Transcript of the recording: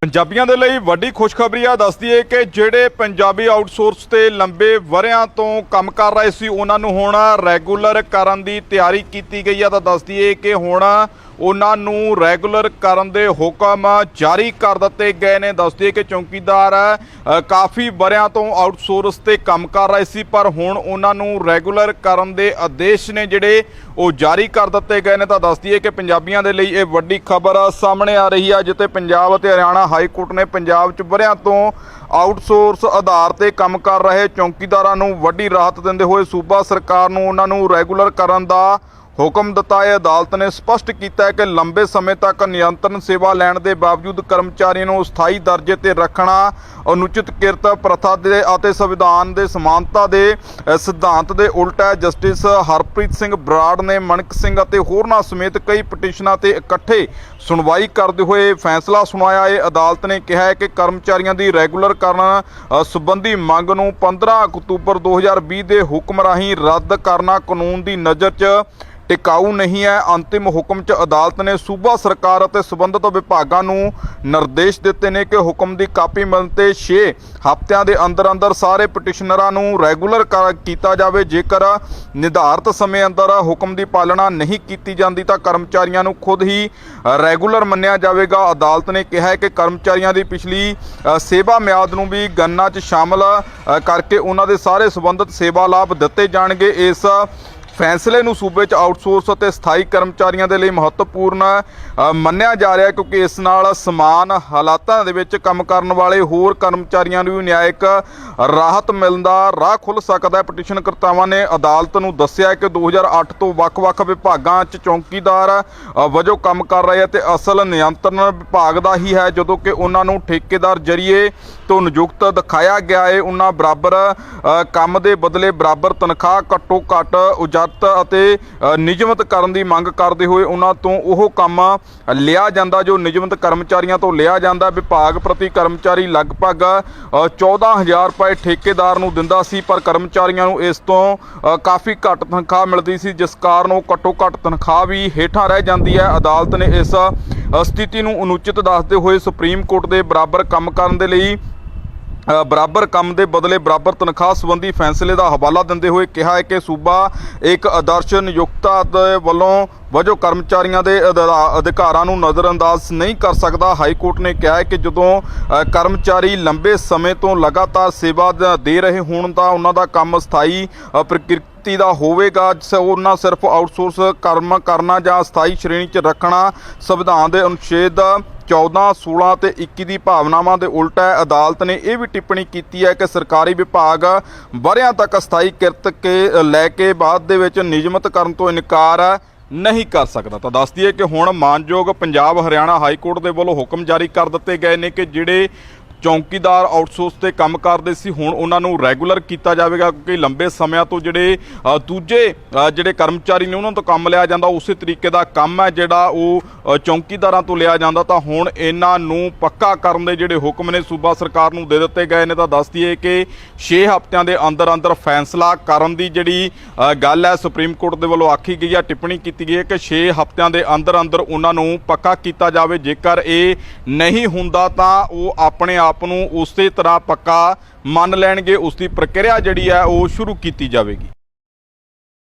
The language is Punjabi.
ਪੰਜਾਬੀਆਂ ਦੇ ਲਈ ਵੱਡੀ ਖੁਸ਼ਖਬਰੀ ਆ, ਦੱਸਦੀ ਹੈ ਕਿ ਜਿਹੜੇ ਪੰਜਾਬੀ ਆਊਟਸੋਰਸ ਤੇ ਲੰਬੇ ਵਰਿਆਂ ਤੋਂ ਕੰਮ ਕਰ ਰਹੇ ਸੀ, ਉਹਨਾਂ ਨੂੰ ਹੁਣ ਰੈਗੂਲਰ ਕਰਨ ਦੀ ਤਿਆਰੀ ਕੀਤੀ ਗਈ ਆ, ਤਾਂ ਦੱਸਦੀ ਹੈ ਕਿ ਹੁਣ ਉਹਨਾਂ ਨੂੰ ਰੈਗੂਲਰ ਕਰਨ ਦੇ ਹੁਕਮ ਜਾਰੀ ਕਰ ਦਿੱਤੇ ਗਏ ਨੇ। ਦੱਸਦੀ ਕਿ ਚੌਕੀਦਾਰ ਕਾਫੀ ਵਰਿਆਂ ਤੋਂ ਆਊਟਸੋਰਸ ਤੇ ਕੰਮ ਕਰ ਰਹੇ ਸੀ, ਪਰ ਹੁਣ ਉਹਨਾਂ ਨੂੰ ਰੈਗੂਲਰ ਕਰਨ ਦੇ ਆਦੇਸ਼ ਨੇ ਜਿਹੜੇ ਉਹ ਜਾਰੀ ਕਰ ਦਿੱਤੇ ਗਏ ਨੇ। ਤਾਂ ਦੱਸਦੀ ਹੈ ਕਿ ਪੰਜਾਬੀਆਂ ਦੇ ਲਈ ਇਹ ਵੱਡੀ ਖਬਰ ਸਾਹਮਣੇ ਆ ਰਹੀ ਆ, ਜਿੱਥੇ ਪੰਜਾਬ ਅਤੇ ਹਰਿਆਣਾ ਹਾਈ ਕੋਰਟ ਨੇ ਪੰਜਾਬ 'ਚ ਵਰਿਆਂ ਤੋਂ ਆਊਟਸੋਰਸ ਆਧਾਰ ਤੇ ਕੰਮ ਕਰ ਰਹੇ ਚੌਕੀਦਾਰਾਂ ਨੂੰ ਵੱਡੀ ਰਾਹਤ ਦਿੰਦੇ ਹੋਏ ਸੂਬਾ ਸਰਕਾਰ ਨੂੰ ਉਹਨਾਂ ਨੂੰ ਰੈਗੂਲਰ ਕਰਨ ਦਾ ਹੁਕਮ ਦਿੱਤਾ ਹੈ ਅਦਾਲਤ ਨੇ ਸਪਸ਼ਟ ਕੀਤਾ ਹੈ ਕਿ ਲੰਬੇ ਸਮੇਂ ਤੱਕ ਨਿਯੰਤਰਣ ਸੇਵਾ ਲੈਣ ਦੇ ਬਾਵਜੂਦ ਕਰਮਚਾਰੀਆਂ ਨੂੰ ਸਥਾਈ ਦਰਜੇ ਤੇ ਰੱਖਣਾ, ਅਨੁਚਿਤ ਕਿਰਤ, ਪ੍ਰਥਾ ਦੇ ਅਤੇ ਸੰਵਿਧਾਨ ਦੇ ਸਮਾਨਤਾ ਦੇ ਸਿਧਾਂਤ ਦੇ ਉਲਟ ਹੈ। ਜਸਟਿਸ ਹਰਪ੍ਰੀਤ ਸਿੰਘ ਬਰਾੜ ਨੇ ਮਣਕ ਸਿੰਘ ਅਤੇ ਹੋਰਨਾਂ ਸਮੇਤ ਕਈ ਪਟੀਸ਼ਨਾਂ ਤੇ ਇਕੱਠੇ ਸੁਣਵਾਈ ਕਰਦੇ ਹੋਏ ਫੈਸਲਾ ਸੁਣਾਇਆ। ਹੈ ਅਦਾਲਤ ਨੇ ਕਿਹਾ ਹੈ ਕਿ ਕਰਮਚਾਰੀਆਂ ਦੀ ਰੈਗੂਲਰ ਕਰਨ ਸੰਬੰਧੀ ਮੰਗ ਨੂੰ 15 ਅਕਤੂਬਰ 2020 ਦੇ ਹੁਕਮ ਰਾਹੀਂ ਰੱਦ ਕਰਨਾ ਕਾਨੂੰਨ ਦੀ ਨਜ਼ਰ 'ਚ ਟਿਕਾਊ ਨਹੀਂ ਹੈ। ਅੰਤਿਮ ਹੁਕਮ 'ਚ ਅਦਾਲਤ ਨੇ ਸੂਬਾ ਸਰਕਾਰ ਅਤੇ ਸਬੰਧਤ ਵਿਭਾਗਾਂ ਨੂੰ ਨਿਰਦੇਸ਼ ਦਿੱਤੇ ਨੇ ਕਿ ਹੁਕਮ ਦੀ ਕਾਪੀ ਮਿਲਣ ਤੇ 6 ਹਫ਼ਤਿਆਂ ਦੇ ਅੰਦਰ ਅੰਦਰ ਸਾਰੇ ਪਟੀਸ਼ਨਰਾਂ ਨੂੰ ਰੈਗੂਲਰ ਕਰ- ਕੀਤਾ ਜਾਵੇ। ਜੇਕਰ ਨਿਰਧਾਰਤ ਸਮੇਂ ਅੰਦਰ ਹੁਕਮ ਦੀ ਪਾਲਣਾ ਨਹੀਂ ਕੀਤੀ ਜਾਂਦੀ ਤਾਂ ਕਰਮਚਾਰੀਆਂ ਨੂੰ ਖੁਦ ਹੀ ਰੈਗੂਲਰ ਮੰਨਿਆ ਜਾਵੇਗਾ। ਅਦਾਲਤ ਨੇ ਕਿਹਾ ਹੈ ਕਿ ਕਰਮਚਾਰੀਆਂ ਦੀ ਪਿਛਲੀ ਸੇਵਾ ਮਿਆਦ ਨੂੰ ਵੀ ਗਣਨਾ 'ਚ ਸ਼ਾਮਲ ਕਰਕੇ ਉਹਨਾਂ ਦੇ ਸਾਰੇ ਸਬੰਧਤ ਸੇਵਾ ਲਾਭ ਦਿੱਤੇ ਜਾਣਗੇ। ਇਸ ਫੈਸਲੇ ਨੂੰ ਸੂਬੇ 'ਚ ਆਊਟਸੋਰਸ ਅਤੇ ਸਥਾਈ ਕਰਮਚਾਰੀਆਂ ਦੇ ਲਈ ਮਹੱਤਵਪੂਰਨ ਮੰਨਿਆ ਜਾ ਰਿਹਾ ਕਿਉਂਕਿ ਇਸ ਨਾਲ ਸਮਾਨ ਹਾਲਾਤਾਂ ਦੇ ਵਿੱਚ ਕੰਮ ਕਰਨ ਵਾਲੇ ਹੋਰ ਕਰਮਚਾਰੀਆਂ ਨੂੰ ਵੀ ਨਿਆਇਕ ਰਾਹਤ ਮਿਲਣ ਦਾ ਰਾਹ ਖੁੱਲ ਸਕਦਾ ਹੈ। ਪਟੀਸ਼ਨ ਕਰਤਾਵਾਂ ਨੇ ਅਦਾਲਤ ਨੂੰ ਦੱਸਿਆ ਹੈ ਕਿ 2008 ਤੋਂ ਵੱਖ-ਵੱਖ ਵਿਭਾਗਾਂ 'ਚ ਚੌਕੀਦਾਰ ਵਜੋਂ ਕੰਮ ਕਰ ਰਹੇ ਹੈ ਤੇ ਅਸਲ ਨਿਯੰਤਰਣ ਵਿਭਾਗ ਦਾ ਹੀ ਹੈ, ਜਦੋਂ ਕਿ ਉਹਨਾਂ ਨੂੰ ਠੇਕੇਦਾਰ ਜਰੀਏ ਤੋਂ ਨਿਯੁਕਤ ਦਿਖਾਇਆ ਗਿਆ ਹੈ। ਉਹਨਾਂ ਬਰਾਬਰ ਕੰਮ ਦੇ ਬਦਲੇ ਬਰਾਬਰ ਤਨਖਾਹ ਘੱਟੋ ਘੱਟ ਉਜਾ ਉਜਰਤ ਅਤੇ ਨਿਯਮਤ ਕਰਨ ਦੀ ਮੰਗ ਕਰਦੇ ਹੋਏ ਉਹਨਾਂ ਤੋਂ ਉਹ ਕੰਮ ਲਿਆ ਜਾਂਦਾ ਜੋ ਨਿਯਮਤ ਕਰਮਚਾਰੀਆਂ ਤੋਂ ਲਿਆ ਜਾਂਦਾ। ਵਿਭਾਗ ਪ੍ਰਤੀ ਕਰਮਚਾਰੀ ਲਗਭਗ 14000 ਰੁਪਏ ਠੇਕੇਦਾਰ ਨੂੰ ਦਿੰਦਾ ਸੀ, ਪਰ ਕਰਮਚਾਰੀਆਂ ਨੂੰ ਇਸ ਤੋਂ ਕਾਫੀ ਘੱਟ ਤਨਖਾਹ ਮਿਲਦੀ ਸੀ, ਜਿਸ ਕਾਰਨ ਉਹ ਘੱਟੋ ਘੱਟ ਤਨਖਾਹ ਵੀ ਹੇਠਾਂ ਰਹਿ ਜਾਂਦੀ ਹੈ। ਅਦਾਲਤ ਨੇ ਇਸ ਸਥਿਤੀ ਨੂੰ ਅਨੁਚਿਤ ਦੱਸਦੇ ਹੋਏ ਸੁਪਰੀਮ ਕੋਰਟ ਦੇ ਬਰਾਬਰ ਕੰਮ ਕਰਨ ਦੇ ਲਈ ਬਰਾਬਰ ਕੰਮ ਦੇ ਬਦਲੇ ਬਰਾਬਰ ਤਨਖਾਹ ਸੰਬੰਧੀ ਫੈਸਲੇ ਦਾ ਹਵਾਲਾ ਦਿੰਦੇ ਹੋਏ ਕਿਹਾ ਹੈ ਕਿ ਸੂਬਾ ਇੱਕ ਆਦਰਸ਼ ਨਿਯੁਕਤਾ ਦੇ ਵੱਲੋਂ ਵਜੋਂ ਕਰਮਚਾਰੀਆਂ ਦੇ ਅਧਿਰਾ- ਅਧਿਕਾਰਾਂ ਨੂੰ ਨਜ਼ਰਅੰਦਾਜ਼ ਨਹੀਂ ਕਰ ਸਕਦਾ। ਹਾਈ ਕੋਰਟ ਨੇ ਕਿਹਾ ਹੈ ਕਿ ਜਦੋਂ ਕਰਮਚਾਰੀ ਲੰਬੇ ਸਮੇਂ ਤੋਂ ਲਗਾਤਾਰ ਸੇਵਾ ਦ- ਦੇ ਰਹੇ ਹੋਣ ਤਾਂ ਉਹਨਾਂ ਦਾ ਕੰਮ ਸਥਾਈ ਪ੍ਰਕਿਰਤੀ ਦਾ ਹੋਵੇਗਾ। ਸ- ਉਹਨਾਂ ਸਿਰਫ ਆਊਟਸੋਰਸ ਕਰਮ ਕਰਨਾ ਜਾਂ ਸਥਾਈ ਸ਼੍ਰੇਣੀ 'ਚ ਰੱਖਣਾ ਸੰਵਿਧਾਨ ਦੇ ਅਨੁਛੇਦ 14 16 ਤੇ 21 ਦੀ ਭਾਵਨਾਵਾਂ ਦੇ ਉਲਟ ਹੈ। ਅਦਾਲਤ ਨੇ ਇਹ ਵੀ ਟਿੱਪਣੀ ਕੀਤੀ ਹੈ ਕਿ ਸਰਕਾਰੀ ਵਿਭਾਗ ਵਰਿਆਂ ਤੱਕ ਅਸਥਾਈ ਕਿਰਤ ਕੇ ਲੈ ਕੇ ਬਾਅਦ ਦੇ ਵਿੱਚ ਨਿਯਮਤ ਕਰਨ ਤੋਂ ਇਨਕਾਰ ਨਹੀਂ ਕਰ ਸਕਦਾ। ਤਾਂ ਦੱਸ ਦਈਏ ਕਿ ਹੁਣ ਮਾਨਯੋਗ ਪੰਜਾਬ ਹਰਿਆਣਾ ਹਾਈ ਕੋਰਟ ਦੇ ਵੱਲੋਂ ਹੁਕਮ ਜਾਰੀ ਕਰ ਦਿੱਤੇ ਗਏ ਨੇ ਕਿ ਜਿਹੜੇ ਚੌਂਕੀਦਾਰ ਆਊਟਸੋਰਸ ਤੇ ਕੰਮ ਕਰਦੇ ਸੀ। ਹੁਣ ਉਹਨਾਂ ਨੂੰ ਰੈਗੂਲਰ ਕੀਤਾ ਜਾਵੇਗਾ ਕਿਉਂਕਿ ਲੰਬੇ ਸਮਿਆਂ ਤੋਂ ਜਿਹੜੇ ਦੂਜੇ ਜਿਹੜੇ ਕਰਮਚਾਰੀ ਨੇ ਉਹਨਾਂ ਤੋਂ ਕੰਮ ਲਿਆ ਜਾਂਦਾ ਉਸੇ ਤਰੀਕੇ ਦਾ ਕੰਮ ਹੈ ਜਿਹੜਾ ਉਹ ਅ, ਚੌਂਕੀਦਾਰਾਂ ਤੋਂ ਲਿਆ ਜਾਂਦਾ। ਤਾਂ ਹੁਣ ਇਹਨਾਂ ਨੂੰ ਪੱਕਾ ਕਰਨ ਦੇ ਜਿਹੜੇ ਹੁਕਮ ਨੇ ਸੂਬਾ ਸਰਕਾਰ ਨੂੰ ਦੇ ਦਿੱਤੇ ਗਏ ਨੇ। ਤਾਂ ਦੱਸ ਦਈਏ ਕਿ 6 ਹਫ਼ਤਿਆਂ ਦੇ ਅੰਦਰ ਅੰਦਰ ਫੈਸਲਾ ਕਰਨ ਦੀ ਜਿਹੜੀ ਗੱਲ ਹੈ ਸੁਪਰੀਮ ਕੋਰਟ ਦੇ ਵੱਲੋਂ ਆਖੀ ਗਈ ਹੈ ਟਿੱਪਣੀ ਕੀਤੀ ਗਈ ਹੈ ਕਿ 6 ਹਫ਼ਤਿਆਂ ਦੇ ਅੰਦਰ ਅੰਦਰ ਉਹਨਾਂ ਨੂੰ ਪੱਕਾ ਕੀਤਾ ਜਾਵੇ। ਜੇਕਰ ਇਹ ਨਹੀਂ ਹੁੰਦਾ ਤਾਂ ਉਹ ਆਪਣੇ ਆਪ ਆਪ ਨੂੰ ਉਸੇ ਤਰ੍ਹਾਂ ਪੱਕਾ ਮੰਨ ਲੈਣਗੇ ਉਸ ਦੀ ਪ੍ਰਕਿਰਿਆ ਜਿਹੜੀ ਹੈ ਉਹ ਸ਼ੁਰੂ ਕੀਤੀ ਜਾਵੇਗੀ।